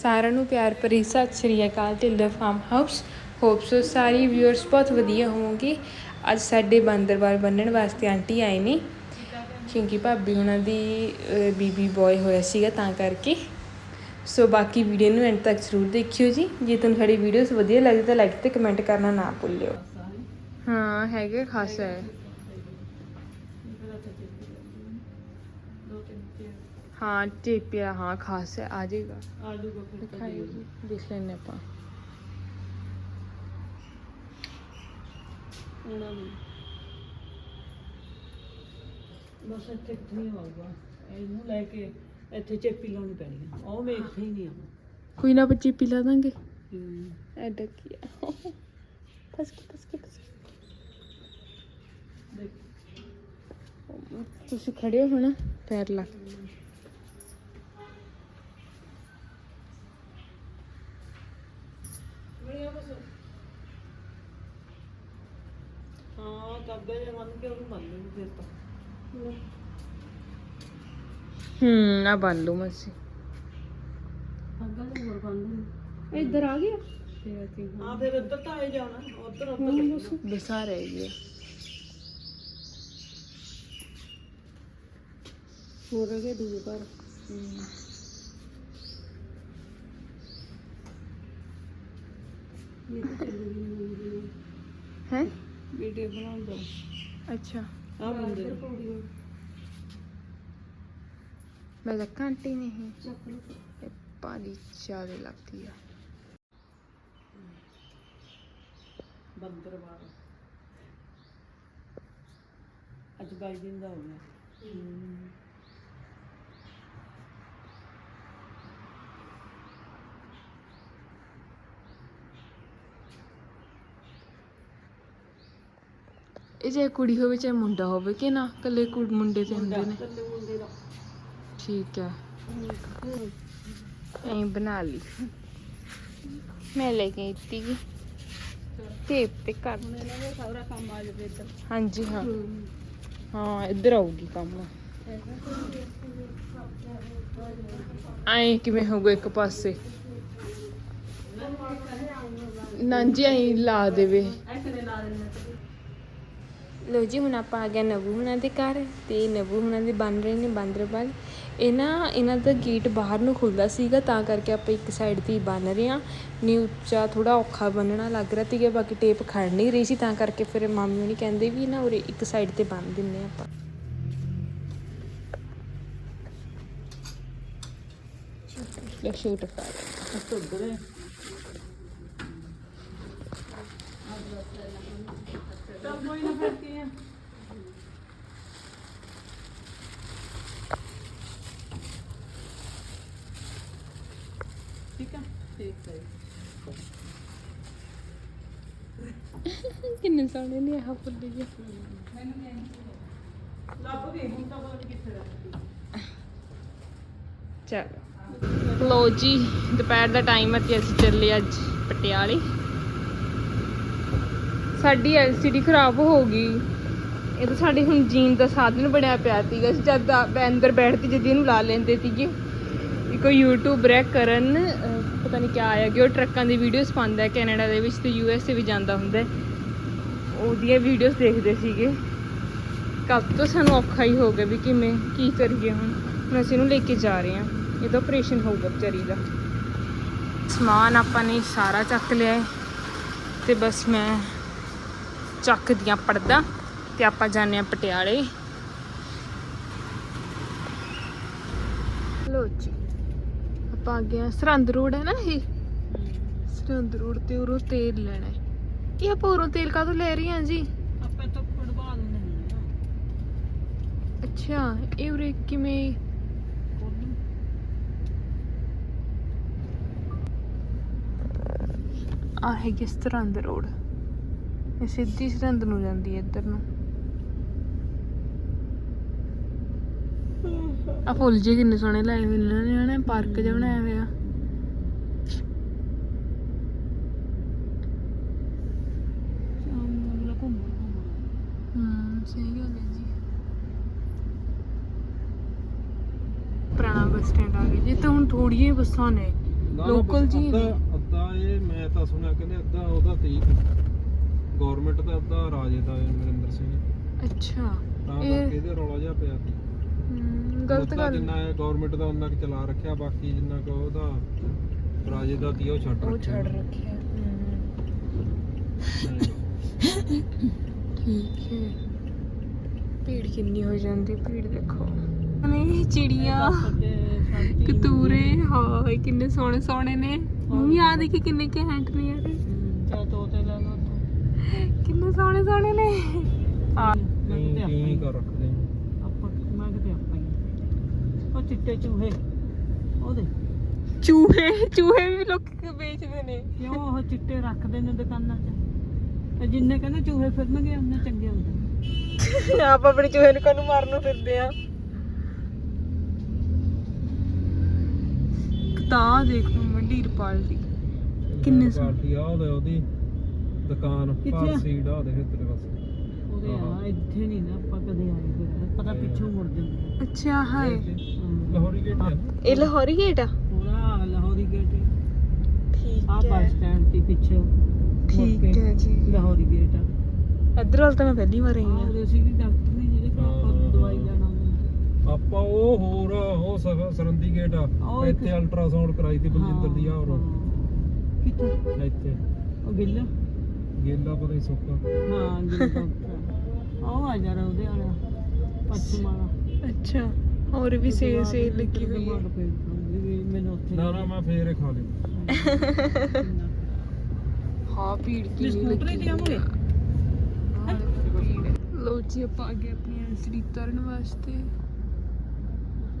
ਸਾਰਿਆਂ ਨੂੰ ਪਿਆਰ ਭਰੀ ਸਤਿ ਸ਼੍ਰੀ ਅਕਾਲ Dhillon farm house hope so ਸਾਰੀ ਵਿਊਅਰਸ ਬਹੁਤ ਵਧੀਆ ਹੋਵੋਗੇ। ਅੱਜ ਸਾਡੇ ਬਾਂਦਰਵਾਲ ਬੰਨਣ ਵਾਸਤੇ ਆਂਟੀ ਆਏ ਨੇ। ਕਿਉਂਕਿ ਭਾਬੀ ਉਹਨਾਂ ਦੀ ਬੀਬੀ ਬॉय ਹੋਇਆ ਸੀਗਾ ਤਾਂ ਕਰਕੇ। ਸੋ ਬਾਕੀ ਵੀਡੀਓ ਨੂੰ ਐਂਡ ਤੱਕ ਜ਼ਰੂਰ ਦੇਖਿਓ ਜੀ। ਜੇ ਤੁਹਾਨੂੰ ਸਾਡੀ ਵੀਡੀਓਜ਼ ਵਧੀਆ ਲੱਗਦੀ ਤਾਂ ਲਾਈਕ ਤੇ ਕਮੈਂਟ ਕਰਨਾ ਨਾ ਭੁੱਲਿਓ। ਹਾਂ, ਹੈਗੇ ਖਾਸ ਹੈ। ਹਾਂ ਟੇਪਿਆ ਹਾਂ ਖਾਸ ਹੈ ਆ ਜਾਏਗਾ। ਆਲੂ ਕੋ ਫਿਰ ਦਿਖਾਈਓ ਜੀ ਦੇਖ ਲੈਣੇ ਆਪਾਂ। ਉਹਨਾਂ ਨੂੰ ਬਸ ਇੱਥੇ ਕਿੱਥੇ ਨਹੀਂ ਆਊਗਾ। ਇਹਨੂੰ ਲੈ ਕੇ ਇੱਥੇ ਚੇਪੀ ਲਾਉਣੀ ਪੈਣੀ ਆ। ਉਹ ਵੇਖਦੇ ਹੀ ਨਹੀਂ ਆ ਕੋਈ ਨਾ ਬੱਚੀ ਪਿਲਾ ਦਾਂਗੇ। ਹਮ, ਐਡਾ ਕੀ ਆ। ਫਸ ਕੇ ਫਸ ਕੇ ਫਸ ਕੇ। ਦੇਖ। ਤੁਸੀਂ ਖੜੇ ਹੋ ਨਾ ਪੈਰ ਲਾ ਬਣਿਆ ਬਸ ਹਾਂ ਕੱਗਾ ਜਿਹਾ ਮੰਨ ਕੇ ਉਹਨੂੰ ਮੰਨ ਲੈਣੀ ਫਿਰ ਤਾਂ। ਹੂੰ ਆ ਬੰਨ ਲਓ ਮਸੀ। ਕੱਗਾ ਜਿਹਾ ਹੋਰ ਬੰਨ ਲੈਣੀ ਇੱਧਰ ਆ ਗਿਆ? ਤੇ ਅਸੀਂ ਹਾਂ। ਫਿਰ ਉੱਧਰ ਤਾਂ ਆਏ ਜਾਣਾ। ਉੱਧਰ ਉੱਧਰ ਬਸਾ ਰਹਿ ਗਿਆ। ਹੋਰ ਅਗੇ ਦੂਜੇ ਘਰ। ਹੈ ਵੀਡੀਓ ਬਣਾਉਂਦਾ ਅੱਛਾ ਆ ਬੰਦੇ ਮੈਂ ਤਾਂ ਘੰਟੀ ਨਹੀਂ ਇਹ ਪਾਣੀ ਚਾਰੇ ਲੱਗਦੀ ਆ ਬੰਦਰ ਵਾਲਾ ਅੱਜ ਬਾਈ ਦਿਨ ਦਾ ਇਹ ਜੇ ਕੁੜੀ ਹੋਵੇ ਚਾਹੇ ਮੁੰਡਾ ਹੋਵੇ ਕਿ ਨਾ? ਕੱਲੇ ਕੁੜ ਮੁੰਡੇ ਤੇ ਹੁੰਦੇ ਨੇ। ਕੱਲੇ ਮੁੰਡੇ ਦਾ। ਠੀਕ ਹੈ। ਐਂ ਬਣਾ ਲਈ। ਮੈਂ ਲੈ ਕੇ ਆਈ ਤੀ। ਟੇਪ ਤੇ ਕਰ। ਹੁਣ ਇਹਨਾਂ ਦਾ ਸਾਰਾ ਕੰਮ ਆ ਜਾਵੇ ਇੱਧਰ। ਹਾਂਜੀ ਹਾਂ। ਹਾਂ। ਇੱਧਰ ਆਊਗੀ ਕੰਮ। ਐਂ ਕਿਵੇਂ ਹੋਊਗਾ ਇੱਕ ਪਾਸੇ? ਨਾਂਜੀ ਐਂ ਲਾ ਦੇਵੇ। ਐਸੇ ਲਾ ਦਿੰਦੇ ਲੋ ਜੀ ਹੁਣ ਆਪਾਂ ਆ ਗਏ ਨਵੂ ਹੁਣਾਂ ਦੇ ਘਰ ਤੇ ਨਵੂ ਹੁਣਾਂ ਦੇ ਬਣ ਰਹੇ ਨੇ ਬਾਂਦਰਬਲ। ਇਹ ਨਾ ਇਹਨਾਂ ਦਾ ਗੇਟ ਬਾਹਰ ਨੂੰ ਖੁੱਲਦਾ ਸੀਗਾ ਤਾਂ ਕਰਕੇ ਆਪਾਂ ਇੱਕ ਸਾਈਡ ਤੇ ਬੰਨ ਰਹੇ ਆ ਨੀ ਉੱਚਾ ਥੋੜਾ ਔਖਾ ਬੰਨਣਾ ਲੱਗ ਰਿਹਾ ਸੀਗਾ ਬਾਕੀ ਟੇਪ ਖੜ ਨਹੀਂ ਰਹੀ ਸੀ ਤਾਂ ਕਰਕੇ ਫਿਰ ਮਾਮੀ ਹੁਣੀ ਕਹਿੰਦੇ ਵੀ ਨਾ ਉਰੇ ਇੱਕ ਸਾਈਡ ਤੇ ਬੰਨ ਦਿੰਨੇ ਆਪਾਂ। ਲੈ ਸ਼ੂਟ ਕਰ। ਉੱਧਰ। ਹੈ ਤਾਂ ਕੋਈ ਨਾ ਫਿਰ ਕੀ ਹੈ ਠੀਕ ਹੈ ਠੀਕ ਹੈ ਕਿੰਨੇ ਸੋਹਣੇ ਨੇ ਆਹ ਫੁੱਲ ਜੀ ਲੱਭ ਗਈ ਹੁਣ ਤਾਂ ਪਤਾ ਨਹੀਂ ਕਿੱਥੇ ਰੱਖੀ ਚਲੋ। ਲੋ ਜੀ, ਦੁਪਹਿਰ ਦਾ ਟਾਈਮ ਹੈ ਤੇ ਅਸੀਂ ਚੱਲੇ ਅੱਜ ਪਟਿਆਲੇ। ਸਾਡੀ ਐਲਸੀਡੀ ਖਰਾਬ ਹੋ ਗਈ। ਇਹ ਤਾਂ ਸਾਡੇ ਹੁਣ ਜੀਣ ਦਾ ਸਾਧਨ ਬਣਿਆ ਪਿਆ ਸੀਗਾ। ਜਦ ਆ- ਅੰਦਰ ਬੈਠਦੀ ਜਦ ਇਹਨੂੰ ਲਾ ਲੈਂਦੇ ਸੀਗੇ। ਇੱਕ ਯੂਟਿਊਬਰ ਹੈ ਕਰਨ ਪਤਾ ਨਹੀਂ ਕਿਆ ਆਇਆ ਕਿ ਉਹ ਟਰੱਕਾਂ ਦੀ ਵੀਡੀਓਜ਼ ਪਾਉਂਦਾ ਹੈ, ਕੈਨੇਡਾ ਦੇ ਵਿੱਚ ਤੇ ਯੂ ਐਸ ਏ ਵੀ ਜਾਂਦਾ ਹੁੰਦਾ ਉਹਦੀਆਂ ਵੀਡੀਓਜ਼ ਦੇਖਦੇ ਸੀਗੇ। ਕੱਲ ਤੋਂ ਸਾਨੂੰ ਔਖਾ ਹੀ ਹੋ ਗਿਆ ਵੀ ਕਿਵੇਂ, ਕੀ ਕਰੀਏ ਹੁਣ। ਹੁਣ ਅਸੀਂ ਇਹਨੂੰ ਲੈ ਕੇ ਜਾ ਰਹੇ ਹਾਂ। ਇਹਦਾ ਆਪਰੇਸ਼ਨ ਹੋਊਗਾ ਵਿਚਾਰੀ ਦਾ। ਸਮਾਨ ਆਪਾਂ ਨੇ ਸਾਰਾ ਚੱਕ ਲਿਆ ਹੈ। ਤੇ ਬਸ ਮੈਂ ਚੱਕ ਦੀਆਂ ਪੜਦਾ ਤੇ ਆਪਾਂ ਜਾਂਦੇ ਹਾਂ ਪਟਿਆਲੇ। ਲੋ ਜੀ ਆਪਾਂ ਆ ਗਏ ਹਾਂ ਸਰਹੰਦ ਰੋਡ ਹੈ ਨਾ ਇਹ? ਸਰਹੰਦ ਰੋਡ ਤੇ ਉਰੋਂ ਤੇਲ ਲੈਣਾ ਹੈ। ਇਹ ਆਪਾਂ ਉਰੋਂ ਤੇਲ ਕਾਹਤੋਂ ਲੈ ਰਹੀ ਹਾਂ ਜੀ? ਆਪਾਂ ਤਾਂ ਫੁੱਟਬਾਲ ਨਹੀਂ ਅੱਛਾ ਇਹ ਉਰੇ ਕਿਵੇਂ? ਆ ਹੈਗੀ ਸਰਹੰਦ ਰੋਡ। ਇਹ ਸਿੱਧੀ ਸਰਹੰਦ ਨੂੰ ਜਾਂਦੀ ਹੈ ਇੱਧਰ ਨੂੰ। ਆ ਫੁੱਲ ਜੇ ਕਿੰਨੇ ਸੋਹਣੇ ਲਾਏ ਹੋਏ ਨੇ ਇਹਨਾਂ ਨੇ ਪਾਰਕ ਜਿਹਾ ਬਣਾਇਆ ਹੋਇਆ। ਪੁਰਾਣਾ ਬੱਸ ਸਟੈਂਡ ਆ ਗਿਆ। ਜੀ ਤਾਂ ਹੁਣ ਥੋੜੀਆਂ ਹੀ ਬੱਸਾਂ ਨੇ ਬਸ ਜੀ ਅੱਧਾ ਇਹ ਮੈਂ ਤਾਂ ਸੁਣਿਆ ਕਹਿੰਦੇ ਅੱਧਾ ਉਹਦਾ ਤੀਕ ਗਵਰਨਮੈਂਟ ਦਾ ਅੱਧਾ ਰਾਜੇ ਦਾ ਹੈ ਨਰਿੰਦਰ ਸਿੰਘ। ਅੱਛਾ ਤਾਂ ਇਹ- ਕਰਕੇ ਇਹਦੇ ਰੌਲਾ ਜਿਹਾ ਪਿਆ ਹਮ, ਗਲਤ ਗੱਲ। ਜਿੰਨਾ ਹੈ ਗਵਰਨਮੈਂਟ ਦਾ ਉਹਨਾਂ ਕੁ ਚਲਾ ਰੱਖਿਆ ਬਾਕੀ ਜਿੰਨਾ ਕੁ ਉਹਦਾ ਰਾਜੇ ਦਾ ਤੀ ਉਹ ਛੱਡ ਉਹ ਰੱਖਿਆ। ਛੱਡ ਰੱਖਿਆ ਠੀਕ ਹੈ। ਭੀੜ ਕਿੰਨੀ ਹੋ ਜਾਂਦੀ ਭੀੜ ਦੇਖੋ। ਨੇ ਚਿੜੀਆਂ ਕਤੂਰੇ ਹਾਏ ਕਿੰਨੇ ਸੋਹਣੇ ਸੋਹਣੇ ਨੇ ਮੰਮੀ ਆ ਦੇਖੀ ਕਿੰਨੇ ਘੈਂਟ ਨੇ। ਯਾਰ ਚਾ ਤੋਤੇ ਲੈ ਲਓ ਤੂੰ ਕਿੰਨੇ ਸੋਹਣੇ ਸੋਹਣੇ ਨੇ। ਆ ਮੈਂ ਕਿਤੇ ਆਪਾਂ ਕੀ ਹੀ ਕਰ ਰੱਖਦੇ। ਆ। ਆਪਾਂ ਮੈਂ ਕਿਤੇ ਆਪਾਂ ਹੀ। ਉਹ ਚਿੱਟੇ ਚੂਹੇ ਉਹਦੇ ਚੂਹੇ ਚੂਹੇ ਵੀ ਲੋਕ ਵੇਚਦੇ ਨੇ। ਕਿਉਂ ਉਹ ਚਿੱਟੇ ਰੱਖਦੇ ਨੇ ਦੁਕਾਨਾਂ 'ਚ? ਤੇ ਜਿੰਨੇ ਕਹਿੰਦੇ ਚੂਹੇ ਫਿਰਨਗੇ ਉਹਨੇ ਚੰਗੇ ਹੁੰਦੇ ਆਪ ਆਪਣੇ ਚੂਹੇ ਨੂੰ ਕਾਨੂੰ ਮਾਰਨ ਨੂੰ ਫਿਰਦੇ ਆ? ਤਾਂ ਦੇਖੋ ਮੰਡੀਰ ਪਾਲਟੀ ਕਿੰਨੇ। ਪਾਰਟੀ ਆ ਉਹਦੇ ਉਹਦੀ ਦੁਕਾਨ ਕਿੱਥੇ ਆ? ਪਾਰ ਸੀਡ ਆ ਉਹਦੇ ਤੇਰੇ ਪਾਸੇ ਉਹਦੇ ਆ ਇੱਥੇ ਨਹੀਂ ਨਾ ਆਪਾਂ ਕਦੇ ਆਏ ਫਿਰ ਪਤਾ ਪਿੱਛੋਂ ਮੁੜ ਜਾਂਦੇ ਅੱਛਾ ਹਾਏ। ਲਾਹੌਰੀ ਗੇਟ ਹੈ। ਨਾ ਇਹ ਲਾਹੌਰੀ ਗੇਟ ਆ? ਪੂਰਾ ਲਾਹੌਰੀ ਗੇਟ ਠੀਕ ਆ ਬੱਸ ਸਟੈਂਡ ਤੇ ਪਿੱਛੇ। ਠੀਕ ਹੈ ਜੀ। ਲਾਹੌਰੀ ਗੇਟ ਆ। ਇੱਧਰ ਵੱਲ ਤਾਂ ਮੈਂ ਪਹਿਲੀ ਵਾਰ ਆਈ ਆ ਉਹਦੇ ਸੀ ਕਿ ਡਾਕਟਰ ਨੇ ਜਿਹਦੇ ਕੋਲ ਆਪਾਂ ਹਾਂ। ਦਵਾਈ ਲੈਣ ਆਉਂਦੇ ਆਪਾਂ ਉਹ ਹੋਰ ਉਹ ਸਰ- ਸਰੰਦੀ ਗੇਟ ਆ। ਉਹ ਇੱਕ- ਇੱਥੇ ਅਲਟਰਾਸਾਊਂਡ ਕਰਾਈ ਤੀ ਬਲਜਿੰਦਰ ਦੀ ਆ ਹੋਰ ਕਿੱਥੇ? ਇੱਥੇ। ਉਹ ਗਿੱਲ? ਗੇਲਾ ਪਤਾ ਹੀ ਸੁੱਕਾ। ਹਾਂ ਡਾਕਟਰ ਉਹ ਆ ਜਾ ਉਹਦੇ ਵਾਲਾ ਪੱਛਮ ਵਾਲਾ। ਅੱਛਾ ਹੋਰ ਵੀ ਸੇ ਸੇ ਉਹਦੇ ਲੱਗੀ ਹੋਈ ਹੈ। ਮੈਨੂੰ ਉੱਥੇ ਨਾ ਨਾ ਮੈਂ ਫੇਰ ਖਾ ਲਿਆ ਹਾਂ। ਭੀੜ ਕੀ ਸਕੂਟਰੀ ਲੱਗੀ ਤੇ ਆਵਾਂਗੇ? ਲੋ ਜੀ ਆਪਾਂ ਅੱਗੇ ਆਪਣੀ ਐਲਸੀਡੀ ਤਰਨ ਵਾਸਤੇ।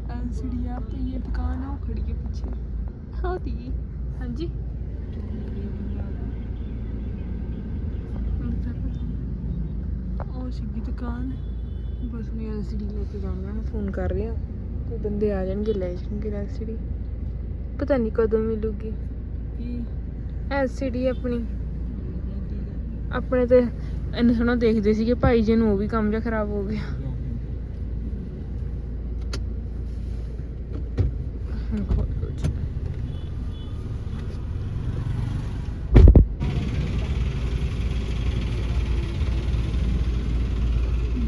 ਐਲਸੀਡੀ ਆ ਪਈ ਹੈ ਦੁਕਾਨ ਆ ਉਹ ਖੜੀ ਹੈ ਪਿੱਛੇ। ਹਾਂ ਦੀ ਹਾਂਜੀ ਹੁਣ ਤਾਂ ਪਤਾ। ਉਹ ਸੀਗੀ ਦੁਕਾਨ ਬਸ ਮੈਂ ਐਲਸੀਡੀ ਲੈ ਕੇ ਜਾਣਾ ਨੂੰ ਫੋਨ ਕਰ ਰਿਹਾ ਕੋਈ ਬੰਦੇ ਆ ਜਾਣਗੇ ਲੈ ਜਾਣਗੇ ਐਲਸੀਡੀ ਪਤਾ ਨਹੀਂ ਕਦੋਂ ਮਿਲੂਗੀ। ਕੀ? ਐਲਸੀਡੀ ਆਪਣੀ। ਆਪਣੇ ਤੇ ਇੰਨਾ ਸੋਹਣਾ ਦੇਖਦੇ ਸੀਗੇ ਭਾਈ ਜੀ ਨੂੰ ਉਹ ਵੀ ਕੰਮ ਜਿਹਾ ਖਰਾਬ ਹੋ ਗਿਆ ਹੁਣ ਖੋਲ ਲਓ ਜੀ।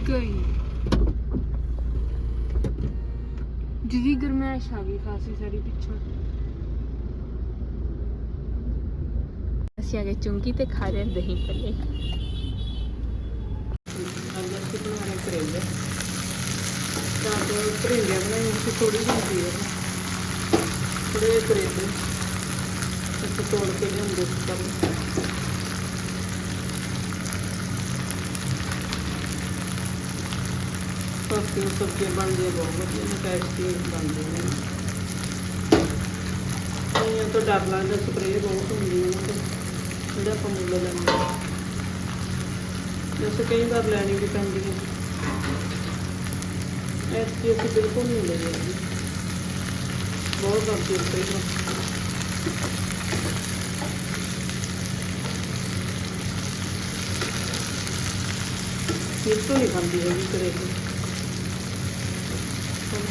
ਗਈ ਜਿਹਦੀ ਗਰਮੈਸ਼ ਆ ਗਈ ਖਾਸੀ ਸਾਰੀ ਪਿੱਛੋਂ। ਅਸੀਂ ਆ ਗਏ ਚੁੰਗੀ ਤੇ ਖਾ ਰਹੇ ਦਹੀਂ ਭੱਲੇ ਅੰਦਰ ਕਿ ਬਣਾਉਣੇ ਕਰੇਲੇ ਤਾਂ ਦੋ ਕਰੇਲੇ ਬਣਾਏ ਸੀ ਥੋੜੀ ਜਿਹੀ ਹੈ ਥੋੜੇ ਕਰੇਲੇ। ਇੱਕ ਤੋੜ ਕੇ ਲਿਆਉਂਦੇ ਸੀ ਪਰ ਸਸਤੀਆਂ ਸਬਜ਼ੀਆਂ ਬਣਦੀਆਂ ਬਹੁਤ ਵਧੀਆ ਨੇ ਟੇਸਟੀ ਬਣਦੀਆਂ ਨੇ ਇਹ ਤਾਂ ਡਰ ਲੱਗਦਾ ਸਪਰੇਅ ਬਹੁਤ ਹੁੰਦੀ ਹੈ ਨਾ ਤੇ ਜਿਹੜਾ ਆਪਾਂ ਮੁੱਲ ਲੈਂਦੇ ਹਾਂ ਵੈਸੇ ਕਈ ਵਾਰ ਲੈਣੀ ਵੀ ਪੈਂਦੀ ਹੈ ਐਸੀ ਅਸੀਂ ਬਿਲਕੁਲ ਨਹੀਂ ਲਈ ਹੈਗੀ ਬਹੁਤ ਕਰਦੀ ਹੈ ਕਈ ਵਾਰ ਮਿਰਚੋਂ ਨਹੀਂ ਖਾਂਦੀ ਹੈਗੀ ਕਰੇਲੇ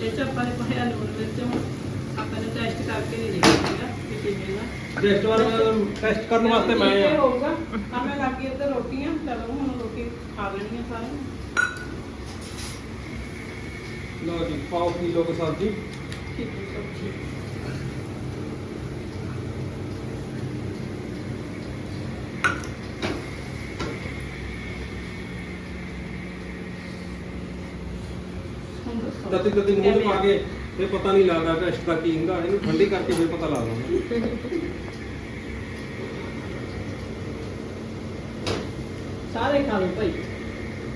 ਇਹ ਚ ਆਪਾਂ ਨੇ ਪਾਇਆ ਲੂਣ ਮਿਰਚ ਆਪਾਂ ਨੇ ਟੈਸਟ ਕਰਕੇ ਨਹੀਂ ਦੇਖਿਆ ਕਿ ਕਿਵੇਂ ਦਾ ਟੈਸਟ ਵਾਲਾ ਟੈਸਟ ਕਰਨ ਵਾਸਤੇ ਮੈਂ ਇਹ ਆ। ਹੋਊਗਾ ਆ ਮੈਂ ਲੱਗੀ ਇੱਧਰ ਰੋਟੀਆਂ ਚਲੋ ਹੁਣ ਰੋਟੀ ਖਾ ਲੈਣੀਆਂ ਸਾਰੇ ਲਓ ਜੀ ਪਾਓ ਕਿਲੋ ਕੁ ਸਬਜ਼ੀ। ਠੀਕ ਹੈ ਸਬਜ਼ੀ। ਤਤੀ ਤਤੀ ਮੂੰਹ 'ਚ ਪਾ ਕੇ ਫਿਰ ਪਤਾ ਨਹੀਂ ਲੱਗਦਾ ਟੈਸਟ ਦਾ ਕੀ ਹੁੰਦਾ ਇਹਨੂੰ ਠੰਡੀ ਕਰਕੇ ਫਿਰ ਪਤਾ ਲੱਗਦਾ। ਸਾਰੇ ਖਾ ਲਓ ਭਾਈ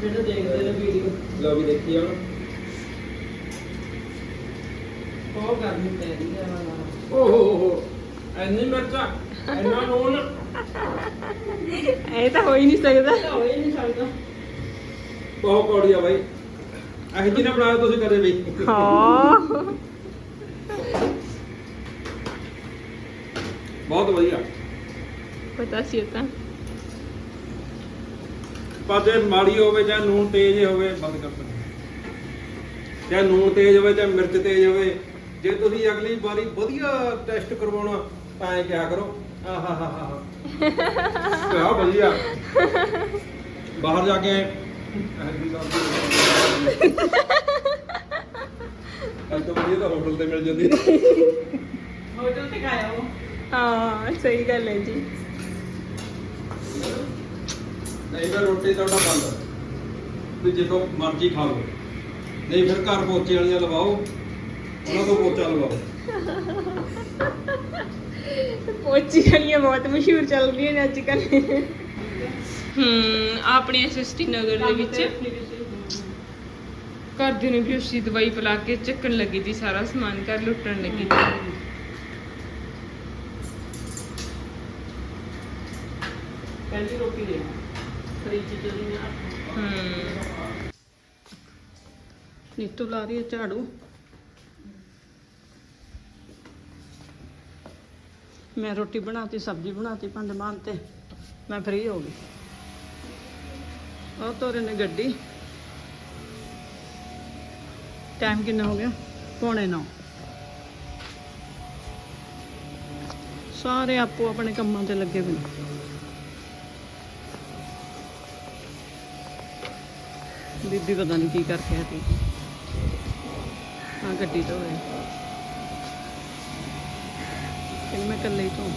ਜਿਹੜੇ ਦੇਖਦੇ ਨੇ ਵੀਡੀਓ ਲਓ ਵੀ ਦੇਖੀ ਹੁਣ। ਬਹੁਤ ਗਰਮੀ ਪੈ ਰਹੀ ਆ ਓਹ ਹੋ ਹੋ ਹੋ ਐਨੀ ਮਿਰਚਾਂ ਐਨਾ ਨੂਨ ਇਹ ਤਾਂ ਹੋ ਹੀ ਨਹੀਂ ਸਕਦਾ। ਤਾਂ ਹੋਏ ਨਹੀਂ ਸਕਦਾ। ਬਹੁਤ ਕੌੜੀ ਆ ਬਾਈ। ਇਹ ਜੀ ਨਾ ਬਣਾਇਆ ਤੁਸੀਂ ਕਦੇ ਵੀ। ਹਾਂ। ਬਹੁਤ ਵਧੀਆ। ਪਤਾ ਸੀ ਉਹ ਤਾਂ। ਜੇ ਮਾੜੀ ਹੋਵੇ ਜਾਂ ਨੂਨ ਤੇਜ਼ ਹੋਵੇ ਬੰਦ ਕਰ ਸਕਦੇ ਚਾਹੇ ਨੂਨ ਤੇਜ਼ ਹੋਵੇ ਜਾਂ ਮਿਰਚ ਤੇਜ਼ ਹੋਵੇ ਜੇ ਤੁਸੀਂ ਅਗਲੀ ਵਾਰੀ ਵਧੀਆ ਟੈਸਟ ਕਰਵਾਉਣਾ ਤਾਂ ਐਂ ਕਿਹਾ ਕਰੋ? ਆਹਾ ਹਾ ਹਾ ਕਿਆ ਵਧੀਆ। ਬਾਹਰ ਜਾ ਕੇ ਅੱਜ ਤੋਂ ਵਧੀਆ ਤਾਂ ਹੋਟਲ ਤੇ ਮਿਲ ਜਾਂਦੀ। ਹੋਟਲ ਤੇ ਖਾਇਆ ਉਹ। ਹਾਂ ਸਹੀ ਗੱਲ ਹੈ ਜੀ। ਨਹੀਂ ਫਿਰ ਰੋਟੀ ਤੁਹਾਡਾ ਬੰਦ। ਤੁਸੀਂ ਜਿੱਥੋਂ ਮਰਜ਼ੀ ਖਾ ਲਓ। ਨਹੀਂ ਫਿਰ ਘਰ ਪੋਚੇ ਵਾਲੀਆਂ ਲਵਾਓ। ਉਹਨਾਂ ਤੋਂ ਪੋਚਾ ਲਵਾਓ। ਪੋਚੀ ਵਾਲੀਆਂ ਬਹੁਤ ਮਸ਼ਹੂਰ ਚੱਲ ਰਹੀਆਂ ਨੇ ਅੱਜ ਕੱਲ ਹੂੰ ਆਪਣੇ ਐਸਐਸਟੀ ਨਗਰ ਦੇ ਵਿੱਚ। ਘਰ ਦੇ ਨੂੰ ਵੀ ਉਸੀ ਦਵਾਈ ਪਿਲਾ ਕੇ ਚੱਕਣ ਲੱਗੀ ਸੀ ਸਾਰਾ ਸਮਾਨ ਘਰ ਲੁੱਟਣ ਲੱਗੀ ਸੀ ਪਹਿਲੀ ਰੋਟੀ ਦੇ ਫ੍ਰਿਜ ਚ ਜਿਹੜੀ ਨਾ ਹੂੰ ਨੀਤੂ ਲਾ ਰਹੀ ਹੈ ਝਾੜੂ। ਮੈਂ ਰੋਟੀ ਬਣਾਤੀ ਸਬਜ਼ੀ ਬਣਾਤੀ ਭਾਂਡੇ ਮਾਂ ਤੇ। ਮੈਂ ਫ੍ਰੀ ਹੋ ਗਈ। ਉਹ ਤੋਰੇ ਨੇ ਗੱਡੀ। ਟਾਈਮ ਕਿੰਨਾ ਹੋ ਗਿਆ? ਪੌਣੇ 9 ਸਾਰੇ ਆਪੋ ਆਪਣੇ ਕੰਮਾਂ ਤੇ ਲੱਗੇ ਹੋਏ ਨੇ। ਬੀਬੀ ਪਤਾ ਨਹੀਂ ਕੀ ਕਰਕੇ ਹਟੀ। ਆ ਗੱਡੀ ਤੋਂ ਹੈ ਇਹਨੂੰ ਮੈਂ ਇਕੱਲੇ ਹੀ ਤੋਂ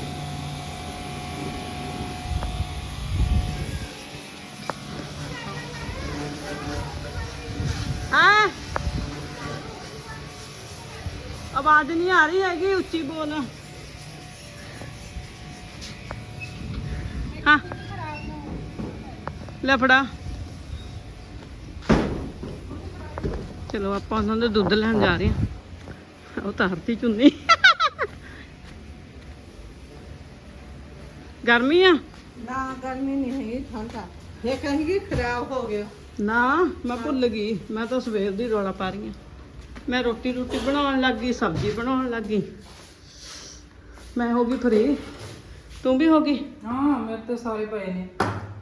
ਆਵਾਜ਼ ਨਹੀਂ ਆ ਰਹੀ ਹੈਗੀ ਉੱਚੀ ਬੋਲ। ਹਾਂ। ਲੈ ਫੜਾ। ਚਲੋ ਆਪਾਂ ਉਹਨਾਂ ਦੇ ਦੁੱਧ ਲੈਣ ਜਾ ਰਹੇ ਹਾਂ। ਉਹ ਤਾਂ ਹਰਤੀ ਚੁੰਨੀ। ਗਰਮੀ ਆ? ਨਾ ਗਰਮੀ ਨਹੀਂ ਹੈਗੀ ਠੰਡ ਇਹ ਕਹਿੰਗੀ ਖਰਾਬ ਹੋ ਗਿਆ। ਨਾ ਮੈਂ ਭੁੱਲ ਗਈ। ਮੈਂ ਤਾਂ ਸਵੇਰ ਦੀ ਰੋਲਾ ਪਾ ਰਹੀ ਹਾਂ। ਮੈਂ ਰੋਟੀ ਰੋਟੀ ਬਣਾਉਣ ਲੱਗ ਗਈ ਸਬਜ਼ੀ ਬਣਾਉਣ ਲੱਗ। ਗਈ ਮੈਂ ਹੋ ਗਈ ਫਰੀ। ਤੂੰ ਵੀ ਹੋ ਗਈ? ਹਾਂ ਮੇਰੇ ਤੇ ਸਾਰੇ ਪਏ ਨੇ।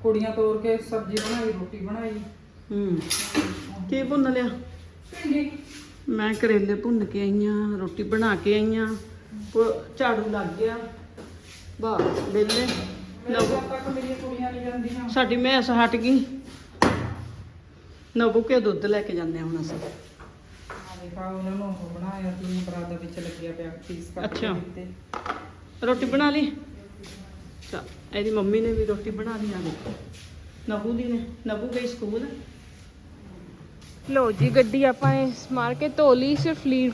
ਕੁੜੀਆਂ ਤੋਰ ਕੇ ਸਬਜ਼ੀ ਬਣਾਈ ਰੋਟੀ ਬਣਾਈ। ਹੂੰ। ਕੀ ਭੁੰਨ ਲਿਆ? ਮੈਂ ਕਰੇਲੇ ਭੁੰਨ ਕੇ ਆਈ ਆ ਰੋਟੀ ਬਣਾ ਕੇ ਆਈ ਆ ਝਾੜੂ ਲੱਗ ਗਿਆ। ਵਾਹ ਬੇਲੇ ਸਾਡੀ ਮੈਸ ਹਟ ਗਈ। ਨਾ ਬੁਕੇ ਦੁੱਧ ਲੈ ਕੇ ਜਾਂਦੇ ਹੁਣ ਅਸੀਂ। ਰੋਟੀ ਬਣਾ ਲਈ? ਚਾ ਇਹਦੀ ਮੰਮੀ ਨੇ ਵੀ ਰੋਟੀ ਬਣਾ ਲਈ ਆ ਨਬੂ ਦੀ ਨੇ ਨਬੂ ਗਈ ਸਕੂਲ। ਲੋ ਜੀ ਗੱਡੀ ਆਪਾਂ ਇਸ ਮਾਰ ਕੇ ਧੋ ਲਈ ਸਿਰਫ ਲੀਡ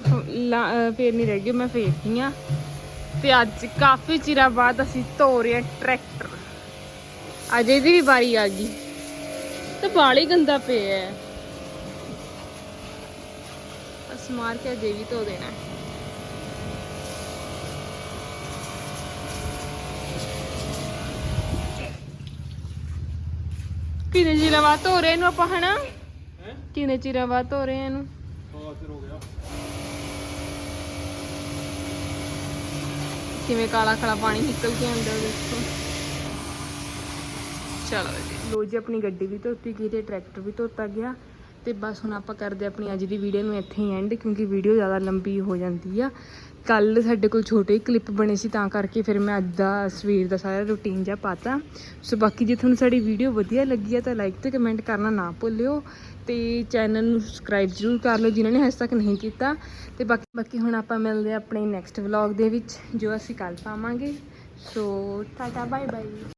ਫੇਰਨੀ ਰਹਿ ਗਈ ਮੈਂ ਫੇਰ ਆ। ਤੇ ਅੱਜ ਕਾਫੀ ਚਿਰਾਂ ਬਾਅਦ ਅਸੀਂ ਧੋ ਰਹੇ ਹਾਂ ਟਰੈਕਟਰ। ਅਜੇ ਦੀ ਵੀ ਵਾਰੀ ਆ ਗਈ। ਤੇ ਬਾਲੀ ਗੰਦਾ ਪਿਆ ਹੈ। ਮਾਰ ਕੇ ਅਜੇ ਵੀ ਧੋ ਦੇਣਾ ਹੈ। ਕਿੰਨੇ ਚਿਰਾਂ ਬਾਅਦ ਧੋ ਰਹੇ ਇਹਨੂੰ ਆਪਾਂ ਹਨਾ? ਕਿੰਨੇ ਚਿਰਾਂ ਬਾਅਦ ਧੋ ਰਹੇ ਇਹਨੂੰ? ਕਿਵੇਂ ਕਾਲਾ ਕਾਲਾ ਪਾਣੀ ਨਿਕਲ ਕੇ ਆਉਂਦਾ ਦੇਖੋ। ਚਲੋ ਜੀ। ਲੋ ਜੀ ਆਪਣੀ ਗੱਡੀ ਵੀ ਧੋਤੀ ਗਈ ਤੇ ਟਰੈਕਟਰ ਵੀ ਧੋਤਾ ਗਿਆ। ਤੇ ਬਸ ਹੁਣ ਆਪਾਂ ਕਰਦੇ ਆਪਣੀ ਅੱਜ ਦੀ ਵੀਡੀਓ ਨੂੰ ਇੱਥੇ ਹੀ ਐਂਡ ਕਿਉਂਕਿ ਵੀਡੀਓ ਜ਼ਿਆਦਾ ਲੰਬੀ ਹੋ ਜਾਂਦੀ ਆ। ਕੱਲ ਸਾਡੇ ਕੋਲ ਛੋਟੇ ਕਲਿੱਪ ਬਣੇ ਸੀ, ਤਾਂ ਕਰਕੇ ਫਿਰ ਮੈਂ ਅੱਜ ਦਾ ਸਵੇਰ ਦਾ ਸਾਰਾ ਰੁਟੀਨ ਜਿਹਾ ਪਾਤਾ। ਸੋ ਬਾਕੀ ਜੇ ਤੁਹਾਨੂੰ ਸਾਡੀ ਵੀਡੀਓ ਵਧੀਆ ਲੱਗੀ ਆ, ਤਾਂ ਲਾਈਕ ਤੇ ਕਮੈਂਟ ਕਰਨਾ ਨਾ ਭੁੱਲਿਓ। ਤੇ ਚੈਨਲ ਨੂੰ ਸਬਸਕ੍ਰਾਈਬ ਜ਼ਰੂਰ ਕਰ ਲਓ, ਜਿਨ੍ਹਾਂ ਨੇ ਹਜੇ ਤੱਕ ਨਹੀਂ ਕੀਤਾ। ਤੇ ਬਾਕੀ ਬਾਕੀ ਹੁਣ ਆਪਾਂ ਮਿਲਦੇ ਆ ਆਪਣੇ ਨੈਕਸਟ ਵਲੌਗ ਦੇ ਵਿੱਚ, ਜੋ ਅਸੀਂ ਕੱਲ ਪਾਵਾਂਗੇ। ਸੋ ਟਾਟਾ ਬਾਏ ਬਾਏ